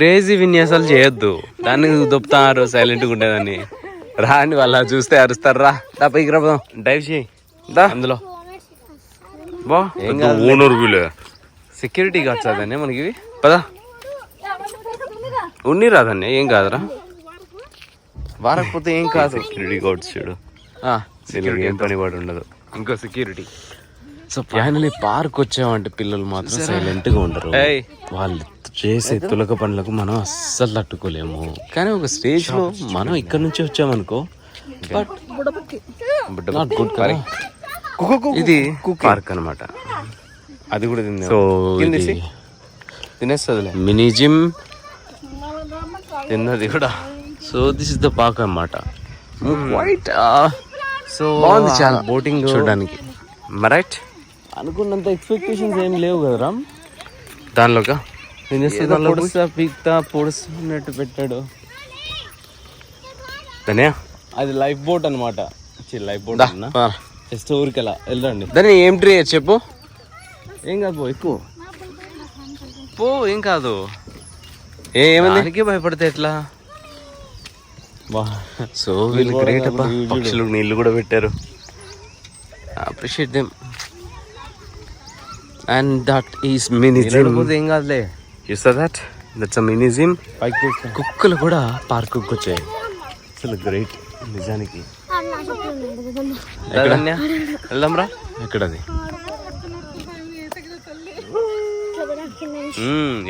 Crazy విన్యాసాలు చేయొద్దు. దాన్ని దొప్పుతారు సైలెంట్గా ఉండేదాన్ని. రా అని వాళ్ళ చూస్తే అరుస్తారు రా. దా పైకి రా. డైవ్ చేయి. దా. అందులో. బా. ఏం కాదు ఓనర్ వీలే. సెక్యూరిటీ గార్డ్స్ అదన్నీ మనకి ఇవి? పదా. ఉన్ని రాదన్నీ ఏం కాదురా. వారకపోతే ఏం కాదు. సెక్యూరిటీ గార్డ్స్ చూడు ఏం పని పడి ఉండదు. ఇంకో సెక్యూరిటీ సో ఫైనలీ పార్క్ వచ్చామంటే పిల్లలు మాత్రం సైలెంట్గా ఉండరు. వాళ్ళు చేసే తులక పనులకు మనం అస్సలు తట్టుకోలేము. కానీ ఒక స్టేజ్లో మనం ఇక్కడ నుంచి వచ్చామనుకో బట్ నాట్ గుడ్ ఇది పార్క్ అన్నమాట. అది కూడా తింది సో కిందేసి. తినేస్తుందిలే. Mini gym. తిన్నది కూడా. So this is the park అన్నమాట. వైట్ సో బాగుంది చాలా. బోటింగ్ చూడడానికి. రైట్ అనుకున్నంత ఎక్స్పెక్టేషన్స్ ఏం లేవు కదరా దానిలోగా పీక్తా పొడుస్తున్నట్టు పెట్టాడు. అది లైఫ్ బోట్ అనమాట లైఫ్ బోట్ జస్ట్ ఊరికి అలా వెళ్ళండి దాని ఏం ట్రీ చెప్పు. ఏం కాదు పో ఎక్కువ. పో ఏం కాదు. ఏమంది? భయపడితే ఎట్లా? సో వీళ్ళు గ్రేట్ అబ్బా పక్షులకు నీళ్ళు కూడా పెట్టారు. Appreciate them and that is mini ఏం కాదులే. So that that's a mini gym పైకి తీసుకో. కుక్కలు కూడా పార్క్ వచ్చాయి. అసలు గ్రేట్. నిజానికి. ఎక్కడ? వెళ్దాం రా. ఎక్కడది?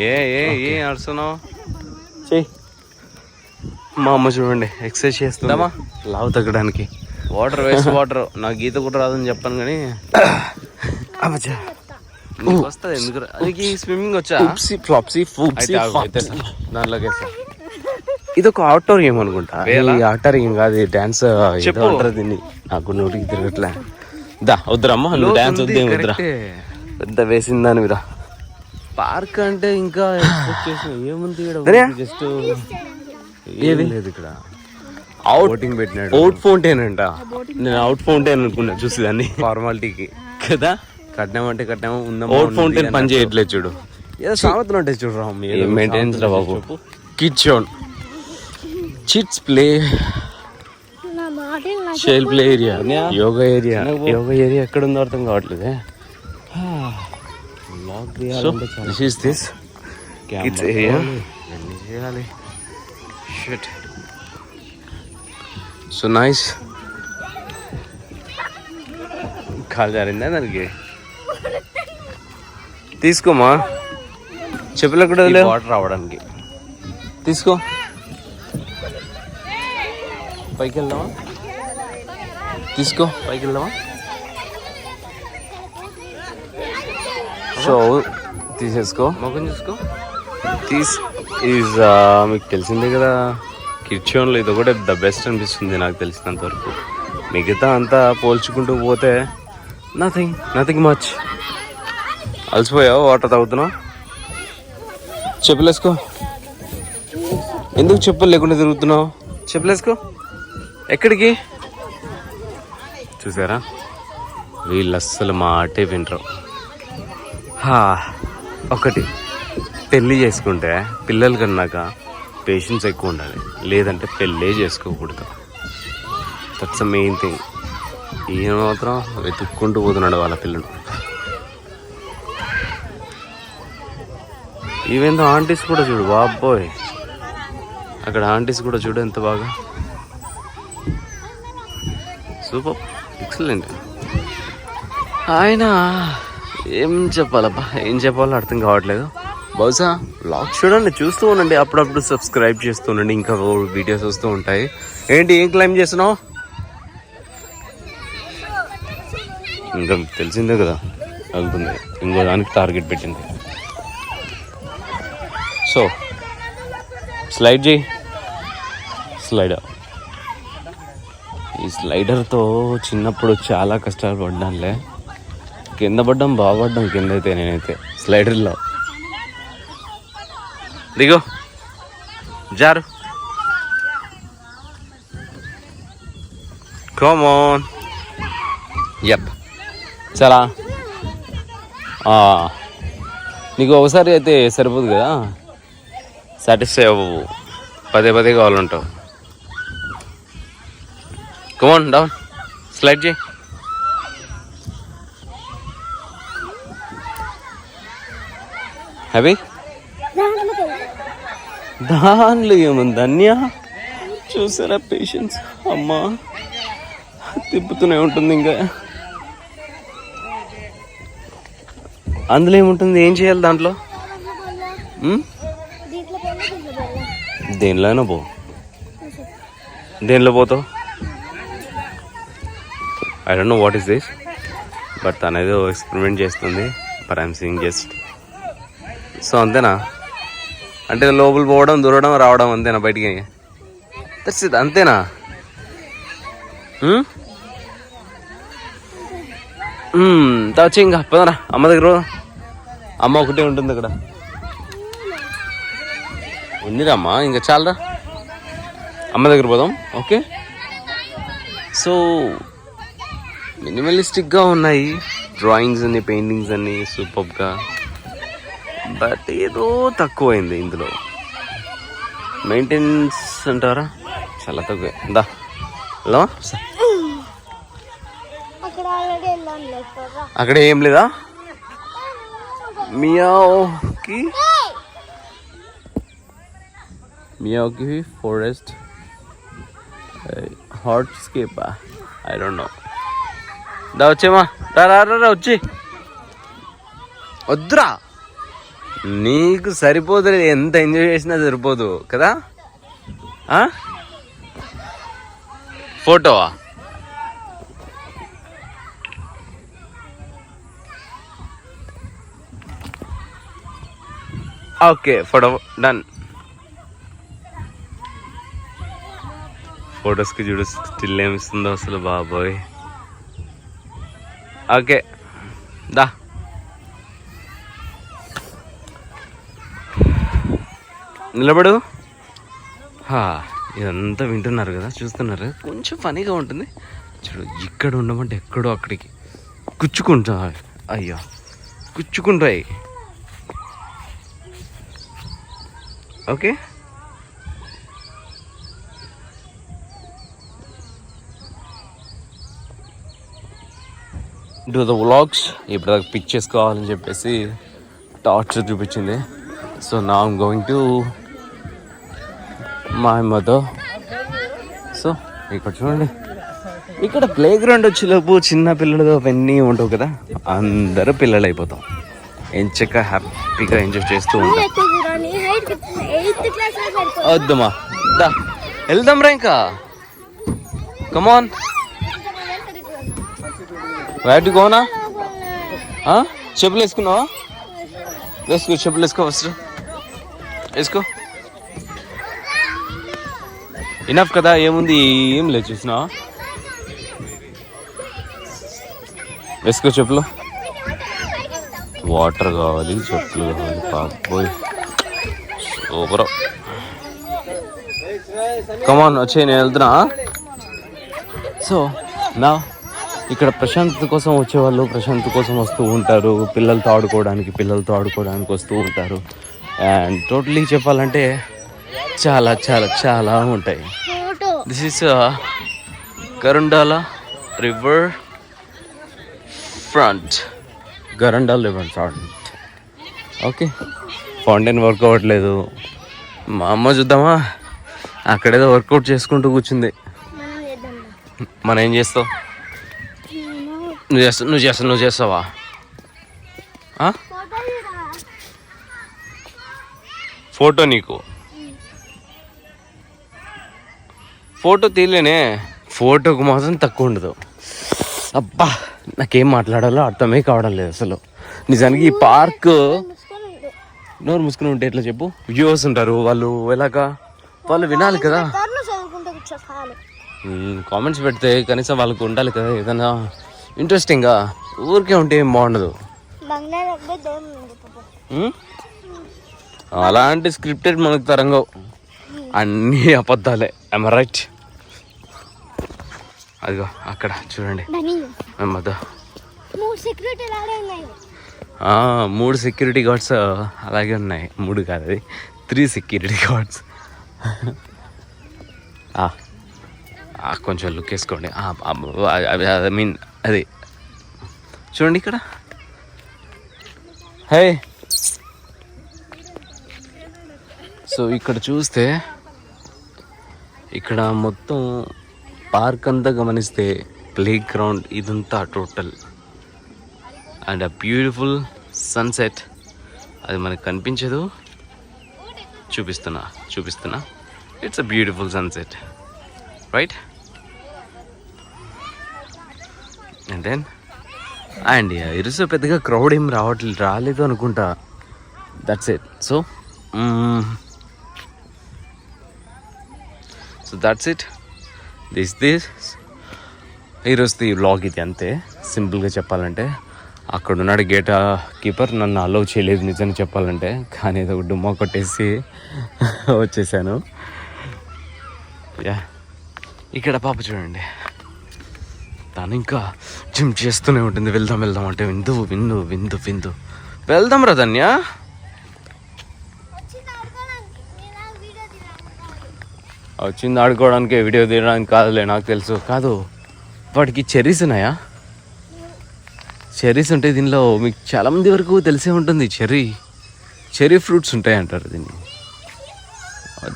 ఏ ఏ ఏ అడుస్తున్నావు చెయ్యి మా అమ్మ చూడండి ఎక్సర్సైజ్ చేస్తుందమ్మా లావు తగ్గడానికి. వాటర్ వేస్ట్ వాటర్ నాకు గీత కూడా రాదని చెప్పాను కానీ. నీకు వస్తుంది ఎందుకు నీకు స్విమ్మింగ్ వచ్చా? ఫ్లాప్సీ ఫ్లాప్సీ అయితే ఆగు, అయితే సా. దాంట్లోకి వేస్తా. ఇది ఒక అవుట్డోర్ గేమ్ అనుకుంటా అవుట్డోర్ గేమ్ కాదు డాన్స్. అంటారు దీన్ని. నాకు నోటికి తిరగట్లే. దా వద్దురమ్మా నువ్వు డాన్స్ వద్దే వద్దురా. పెద్ద వేసింది దాని మీద పార్క్ అంటే ఇంకా ఏముంది? జస్ట్ ఏది? లేదు ఇక్కడ. అవుట్ బోటింగ్ పెట్టినాడు. అవుట్ ఫౌంటైన్ అంట. నేను అవుట్ ఫౌంటైన్ అనుకున్నా చూసి దాన్ని. ఫార్మాలిటీకి కదా? కట్నం అంటే కట్నం అవుట్ ఉన్నది ఫౌంటైన్ పని. చేయట్లేదు చూడు. ఏదో సామెతలు ఉంటాయి చూడరా ఏం మెయింటెనెన్స్ రా బాబు? షోన్ kids play షైల్ play area? Yoga area. Yoga area ఎక్కడ ఉందో అర్థం కావట్లేదే. So this is this kids area. ఇవన్నీ చేయాలి? షిట్ సో నైస్ కాలు జారిందా దానికి? తీసుకోమా? చెప్పులు ఎక్కడ వదిలేవు? వాటర్ రావడానికి. తీసుకో. పైకి వెళ్దామా తీసుకో. పైకి వెళ్దామా సో తీసేసుకో. మొఖం చూసుకో. తీస్ ఈజ్ మీకు తెలిసిందే కదా కిడ్షోన్లో ఇది ఒకటే ద బెస్ట్ అనిపిస్తుంది నాకు తెలిసినంత వరకు మిగతా అంతా పోల్చుకుంటూ పోతే నథింగ్ నథింగ్ మచ్ అలసిపోయావు? వాటర్ తాగుతున్నావు? చెప్పులేసుకో. ఎందుకు చెప్పులు లేకుండా తిరుగుతున్నావు? చెప్పులేసుకో. ఎక్కడికి? చూసారా? వీళ్ళు అస్సలు మాటే వినరు. హా, ఒకటి. పెళ్ళి చేసుకుంటే పిల్లలు కన్నాక పేషెన్స్ ఎక్కువ ఉండాలి. లేదంటే పెళ్ళే చేసుకోకూడదు. దట్స్ మెయిన్ థింగ్ ఈయన మాత్రం వెతుక్కుంటూ పోతున్నాడు వాళ్ళ పిల్లలు ఈవెందో ఆంటీస్ కూడా చూడు బాబోయ్ అక్కడ ఆంటీస్ కూడా చూడు ఎంత బాగా. Super excellent. ఆయన ఏం చెప్పాలబ్బా ఏం చెప్పాలో అర్థం కావట్లేదు. బహుశా బ్లాగ్ చూడండి చూస్తూ ఉండండి. అప్పుడప్పుడు సబ్స్క్రైబ్ చేస్తూ ఉండండి ఇంకా వీడియోస్ వస్తూ ఉంటాయి. ఏంటి ఏం క్లైమ్ చేస్తున్నావు? ఇంకా తెలిసిందే కదా వెళ్తుంది. ఇంకో దానికి టార్గెట్ పెట్టింది. సో స్లైడ్ చేయి. స్లైడర్ ఈ స్లైడర్తో చిన్నప్పుడు చాలా కష్టాలు పడ్డానులే. కింద పడ్డం బాగుపడ్డాం కింద అయితే నేనైతే. స్లైడర్లో దిగో. జారు. కమాన్ ఎప్ చాలా. నీకు ఒకసారి అయితే సరిపోదు కదా? సాటిస్ఫై అవ్వవు పదే పదే కావాలంటావు. కమాన్ డౌన్ స్లైడ్ చేయి. అవి దానిలో ఏముంది ధన్య? చూసారా పేషెన్స్ అమ్మా తిప్పుతూనే ఉంటుంది ఇంకా. అందులో ఏముంటుంది ఏం చేయాలి దాంట్లో? దేనిలో అయినా పో. దేనిలో పోతావు? I don't know what is this but తను ఏదో ఎక్స్పెరిమెంట్ చేస్తుంది but I'm seeing just so అంతేనా? అంటే లోపల పోవడం దూరడం రావడం అంతేనా బయటికి? దట్స్ అంతేనా? Hmm? hmm వచ్చి ఇంకా పదరా అమ్మ దగ్గర అమ్మ ఒకటే ఉంటుంది అక్కడ ఉందిరమ్మా ఇంకా చాలరా? అమ్మ దగ్గర పోదాం. ఓకే? సో మినిమలిస్టిక్గా ఉన్నాయి. డ్రాయింగ్స్ అన్ని పెయింటింగ్స్ అన్ని సూపర్గా బట్ ఏదో తక్కువైంది ఇందులో. మెయింటెనెన్స్ అంటారా? చాలా తక్కువే. దా. అక్కడ ఏం లేదా? మియాకి మియాకి ఫారెస్ట్ హాట్ స్కేపా ఐ డోంట్ నో దా వచ్చేమా? రా రా రా, వచ్చి. వద్దురా. నీకు సరిపోదు ఎంత ఎంజాయ్ చేసినా సరిపోదు కదా? ఫోటోవా? Okay photo done. ఫొటోస్కి చూడు స్టిల్ ఏమిస్తుందో అసలు బాబోయ్. ఓకే దా. నిలబడు. హా, ఇదంతా వింటున్నారు కదా చూస్తున్నారు? కొంచెం ఫనీగా ఉంటుంది. చూడు ఇక్కడ ఉండమంటే ఎక్కడో అక్కడికి. గుచ్చుకుంటా అయ్యో గుచ్చుకుంటాయి ఓకే. డూ ద వ్లాగ్స్ ఇప్పుడు దాకా పిక్ చేసుకోవాలని చెప్పేసి టార్చర్ చూపించింది. సో నా I'm going to my mother so ఇక్కడ చూడండి. ఇక్కడ ప్లే గ్రౌండ్ వచ్చేలోపు చిన్న పిల్లలు అవన్నీ ఉండవు కదా? అందరూ పిల్లలు అయిపోతాం. ఎంచక్క హ్యాపీగా ఎంజాయ్ చేస్తూ ఉంటాం. వద్దమ్మా వెళ్దాం రా ఇంకా. కమాన్ రైట్ గోనా చెప్పులు వేసుకున్నావా? వేసుకో చెప్పులు వేసుకో ఫస్ట్ వేసుకో. ఇనఫ్ కదా ఏముంది ఏం లేదు చూసినావా? వేసుకో చెప్పులు వాటర్ కావాలి చెప్పులు కావాలి పాపోయ్ సూపర్. కమాన్ వచ్చే నేను వెళ్తున్నా సో నా ఇక్కడ ప్రశాంతత కోసం వచ్చేవాళ్ళు ప్రశాంతత కోసం వస్తూ ఉంటారు. పిల్లలతో ఆడుకోవడానికి పిల్లలతో ఆడుకోవడానికి వస్తూ ఉంటారు. అండ్ టోటలీ చెప్పాలంటే చాలా చాలా చాలా ఉంటాయి. Photo this is Karundala river front Garundala river front okay fountain work అవ్వట్లేదు. మా అమ్మ చూద్దామా? అక్కడేదో వర్కౌట్ చేసుకుంటూ కూర్చుంది. మనం చేద్దాం. మనం ఏం చేస్తావు నువ్వు చేస్తావు నువ్వు చేస్తావు నువ్వు చేస్తావా? ఫోటో నీకు? ఫోటో తీయలేనే? ఫోటోకు మాత్రం తక్కువ ఉండదు. అబ్బా నాకేం మాట్లాడాలో అర్థమే కావడం లేదు అసలు. నిజానికి ఈ పార్క్. నోరు మూసుకుని ఉంటే ఎట్లా చెప్పు? వ్యూవర్స్ ఉంటారు వాళ్ళు ఎలాగా? వాళ్ళు వినాలి కదా. కామెంట్స్ పెడితే కనీసం వాళ్ళకు ఉండాలి కదా ఏదైనా ఇంట్రెస్టింగ్గా ఊరికే ఉంటే ఏం బాగుండదు? అలాంటి స్క్రిప్టెడ్ మనకు తరంగా. అన్నీ అబద్ధాలే. ఐమ్ రైట్ అదిగో అక్కడ చూడండి. మూడు సెక్యూరిటీ గార్డ్స్ అలాగే ఉన్నాయి. మూడు కాదు అది. త్రీ సెక్యూరిటీ గార్డ్స్ కొంచెం లుక్ వేసుకోండి. ఐ మీన్ అది. చూడండి ఇక్కడ. హే. సో ఇక్కడ చూస్తే ఇక్కడ మొత్తం పార్క్ అంతా గమనిస్తే ప్లే గ్రౌండ్ ఇదంతా total. And a beautiful sunset. అది మనకు కనిపించదు. చూపిస్తున్నా చూపిస్తున్నా. It's a beautiful sunset right and then and ఇరుసు పెద్దగా క్రౌడ్ ఏం రావట్లేదు రాలేదు అనుకుంటా. That's it so so that's it this this ఈరోజు ఈ వ్లాగ్ ఇది అంతే. సింపుల్గా చెప్పాలంటే అక్కడ ఉన్నాడు గేట్ కీపర్ నన్ను అలౌ చేయలేదు నిజంగా చెప్పాలంటే కానీ ఏదో ఒక డుమ్మా కొట్టేసి వచ్చేసాను. యా ఇక్కడ పాప చూడండి. తను ఇంకా జిమ్ చేస్తూనే ఉంటుంది. వెళ్దాం వెళ్దాం అంటే విందు విందు విందు విందు. వెళ్దాం రా ధన్య. వచ్చింది ఆడుకోవడానికి వీడియో తీయడానికి కాదులే నాకు తెలుసు. కాదు వాటికి చెర్రీస్ ఉన్నాయా? చెర్రీస్ ఉంటే దీనిలో మీకు చాలా మంది వరకు తెలిసే ఉంటుంది. చెర్రీ చెర్రీ ఫ్రూట్స్ ఉంటాయి అంటారు దీన్ని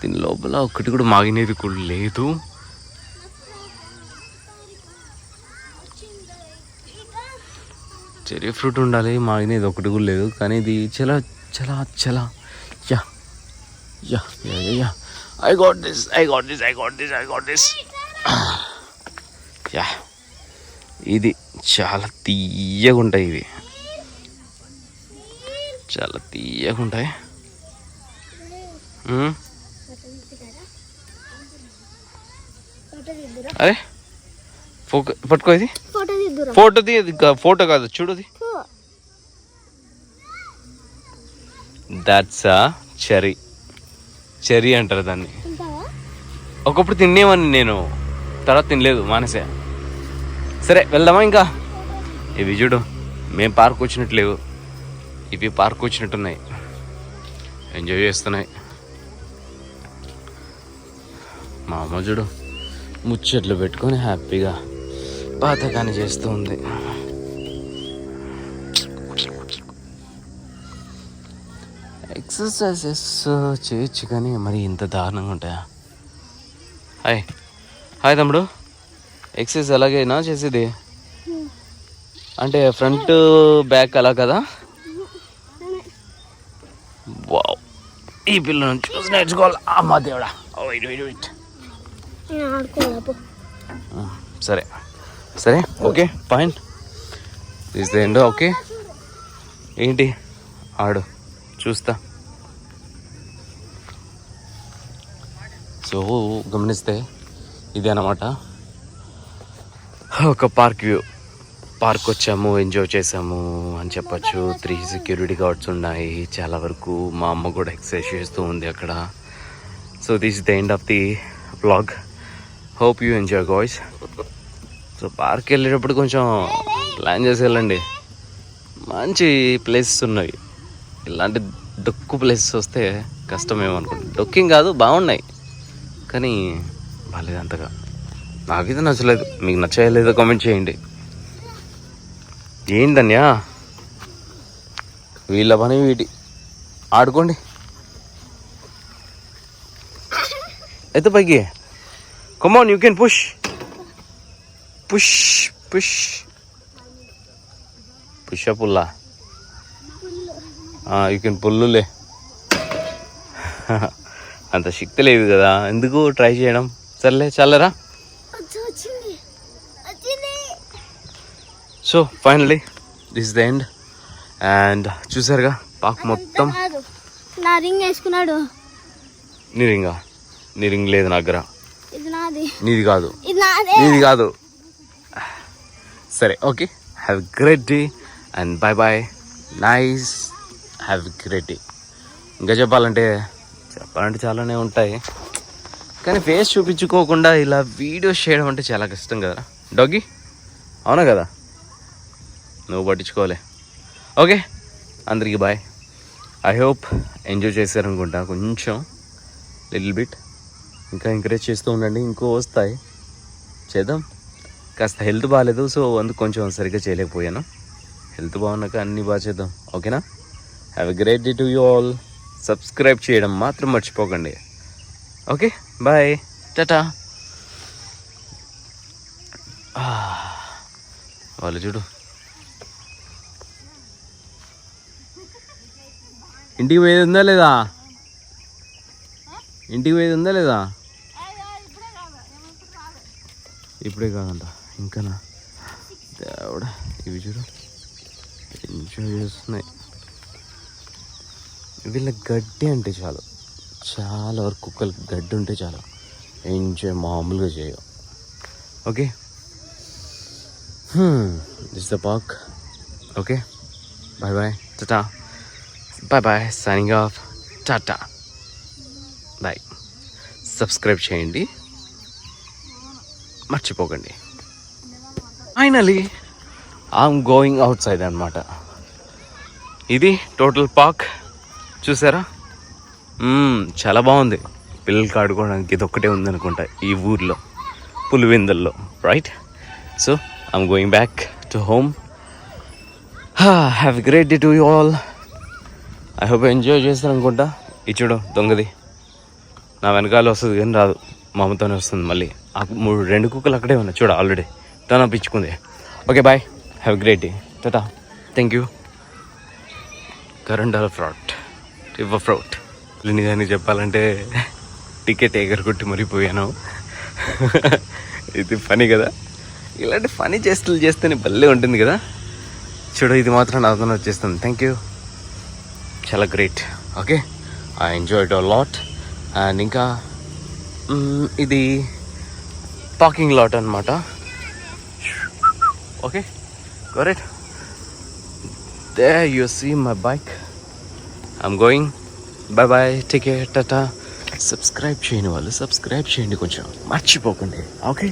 దీని లోపల ఒక్కటి కూడా మాగినది కూడా లేదు. చెర్రీ ఫ్రూట్ ఉండాలి మాగినది ఒకటి కూడా లేదు. కానీ ఇది చాలా చాలా చాలా. Yeah yeah yeah yeah I got this I got this I got this I got this yeah ఇది చాలా తీయగా ఉంటాయి ఇవి. చాలా తీయగా ఉంటాయి. అరే పట్టుకో ఇది. ఫోటో దిద్దురా ఫోటో కాదు చూడది దాట్స్ ఆ చెరీ చెరీ అంటారు దాన్ని. ఒకప్పుడు తినేవాడిని నేను తర్వాత తినలేదు మానేసా. సరే వెళ్దామా ఇంకా? ఇవి చూడు మేం పార్క్ వచ్చినట్టు లేవు. ఇవి పార్క్ వచ్చినట్టున్నాయి. ఎంజాయ్ చేస్తున్నాయి. మా అమ్మ చూడు ముచ్చట్లు పెట్టుకొని హ్యాపీగా పాతకాని చేస్తూ ఉంది. ఎక్సర్సైజెస్ చేయొచ్చు కానీ మరి ఇంత దారుణంగా ఉంటాయా? హాయ్. హాయ్ తమ్ముడు. ఎక్సర్సైజ్ అలాగేనా చేసేది. అంటే ఫ్రంట్ బ్యాక్ అలా కదా? వావ్ ఈ పిల్లను చూసి నేర్చుకోవాలి. అమ్మా దేవుడా. పో. సరే. సరే? Okay. Fine this the end okay ఏంటి? ఆడు చూస్తా. సో గమనిస్తే ఇది అన్నమాట ఒక పార్క్ వ్యూ. పార్క్ వచ్చాము ఎంజాయ్ చేసాము అని చెప్పొచ్చు. త్రీ సెక్యూరిటీ గార్డ్స్ ఉన్నాయి. చాలా వరకు మా అమ్మ కూడా ఎక్సర్సైజ్ చేస్తూ ఉంది అక్కడ. So this the end of the blog hope you enjoy guys so park వెళ్ళేటప్పుడు కొంచెం ప్లాన్ చేసి వెళ్ళండి మంచి ప్లేసెస్ ఉన్నాయి ఇలాంటి డొక్కు ప్లేసెస్ వస్తే కష్టమేమో అనుకుంటా డొక్కింగ్ కాదు బాగున్నాయి. కానీ బాగాలేదు అంతగా. నాకైతే నచ్చలేదు. మీకు నచ్చలేదో కామెంట్ చేయండి. ఏంటన్యా వీళ్ళ పని వీటి ఆడుకోండి. అయితే పైకి. Come on you can push push push push pull you can పుల్లులే అంత శక్తి లేదు కదా. ఎందుకు ట్రై చేయడం? సర్లే వచ్చింది so finally this the end and చూసారుగా పాక్ మొత్తం. నా రింగ్ వేసుకున్నాడు. నీ రింగా? నీ రింగ్ లేదు నా దగ్గర. నాది. కాదు. నీది కాదు. సరే okay. Have great day and bye bye nice have great day ఇంకా చెప్పాలంటే చెప్పాలంటే చాలానే ఉంటాయి. కానీ ఫేస్ చూపించుకోకుండా ఇలా వీడియోస్ చేయడం అంటే చాలా కష్టం కదా. డాగీ అవునా కదా? నువ్వు పట్టించుకోలే. ఓకే. అందరికీ బాయ్ ఐ హోప్ ఎంజాయ్ చేశారనుకుంటా కొంచెం. లిటిల్ బిట్ ఇంకా ఎంకరేజ్ చేస్తూ ఉండండి. ఇంకో వస్తాయి. చేద్దాం. కాస్త హెల్త్ బాగాలేదు సో అందుకు కొంచెం సరిగ్గా చేయలేకపోయాను. హెల్త్ బాగున్నాక అన్నీ బాగా చేద్దాం ఓకేనా? Have a great day to you all subscribe చేయడం మాత్రం మర్చిపోకండి. Okay bye. టాటా. వాళ్ళు చూడు. ఇంటికి పోయేది ఉందా లేదా? ఇంటికి పోయేది ఉందా లేదా? ఇప్పుడే కాదంట. ఇంకానా? దేవుడా ఇవి చూడు. ఎంజాయ్ చేస్తున్నాయి. వీళ్ళ గడ్డి అంటే చాలు. చాలా వరకు కుక్కలకి గడ్డి ఉంటే చాలు. ఎంజాయ్ మామూలుగా చేయవు. Okay? This the park okay? Bye bye tata bye bye signing off tata bye subscribe చేయండి. మర్చిపోకండి. Finally I'm going outside అనమాట ఇది టోటల్ పార్క్. చూసారా? చాలా బాగుంది. పిల్లలకి ఆడుకోవడానికి ఇది ఒక్కటే ఉందనుకుంటా ఈ ఊర్లో పులివెందుల్లో right so I'm going back to home have great day to you all I hope enjoy చేస్తారు అనుకుంటా ఇచ్చుడు దొంగది. నా వెనకాల వస్తుంది కానీ రాదు. మా అమ్మతోనే వస్తుంది మళ్ళీ. ఆ మూడు రెండు కుక్కలు అక్కడే ఉన్నాయి. చూడు ఆల్రెడీ తన పిచ్చుకుంది. Okay bye have great day tata thank you current ఫ్రాట్ river ఫ్రౌట్ నిజానికి చెప్పాలంటే టికెట్ ఎగరగొట్టి మరిపోయాను ఇది ఫనీ కదా. ఇలాంటి ఫనీ చేస్తులు చేస్తేనే భలే ఉంటుంది కదా. చూడు ఇది మాత్రం నాతో వచ్చేస్తుంది. థ్యాంక్ యూ చాలా great okay I enjoy to lot and ఇంకా ఇది పార్కింగ్ లాట్ అనమాట okay got it. There you see my bike. I'm going. Bye bye take care. Tata. Subscribe చేయని వాళ్ళు. సబ్స్క్రైబ్ చేయండి కొంచెం. మర్చిపోకండి. ఓకే